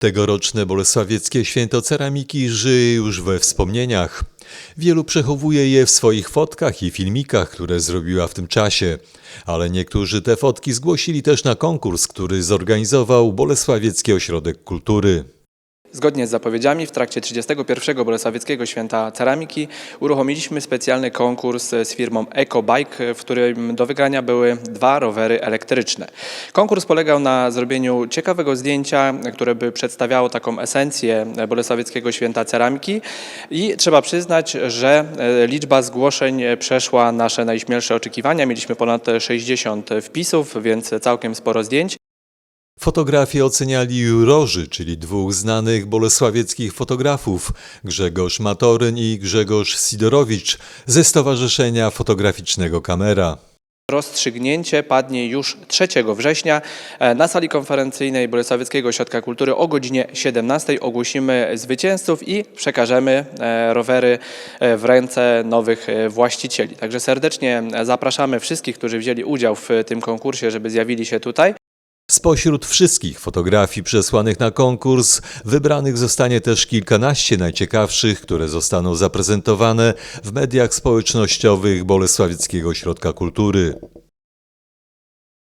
Tegoroczne Bolesławieckie Święto Ceramiki żyje już we wspomnieniach. Wielu przechowuje je w swoich fotkach i filmikach, które zrobiła w tym czasie. Ale niektórzy te fotki zgłosili też na konkurs, który zorganizował Bolesławiecki Ośrodek Kultury. Zgodnie z zapowiedziami w trakcie 31. Bolesławieckiego Święta Ceramiki uruchomiliśmy specjalny konkurs z firmą EcoBike, w którym do wygrania były dwa rowery elektryczne. Konkurs polegał na zrobieniu ciekawego zdjęcia, które by przedstawiało taką esencję Bolesławieckiego Święta Ceramiki i trzeba przyznać, że e, liczba zgłoszeń przeszła nasze najśmielsze oczekiwania. Mieliśmy ponad 60 wpisów, więc całkiem sporo zdjęć. Fotografię oceniali jurorzy, czyli dwóch znanych bolesławieckich fotografów, Grzegorz Matoryn i Grzegorz Sidorowicz ze Stowarzyszenia Fotograficznego Kamera. Rozstrzygnięcie padnie już 3 września E, na sali konferencyjnej Bolesławieckiego Ośrodka Kultury o godzinie 17 ogłosimy zwycięzców i przekażemy e, rowery e, w ręce nowych właścicieli. Także serdecznie zapraszamy wszystkich, którzy wzięli udział w tym konkursie, żeby zjawili się tutaj. Spośród wszystkich fotografii przesłanych na konkurs, wybranych zostanie też kilkanaście najciekawszych, które zostaną zaprezentowane w mediach społecznościowych Bolesławieckiego Ośrodka Kultury.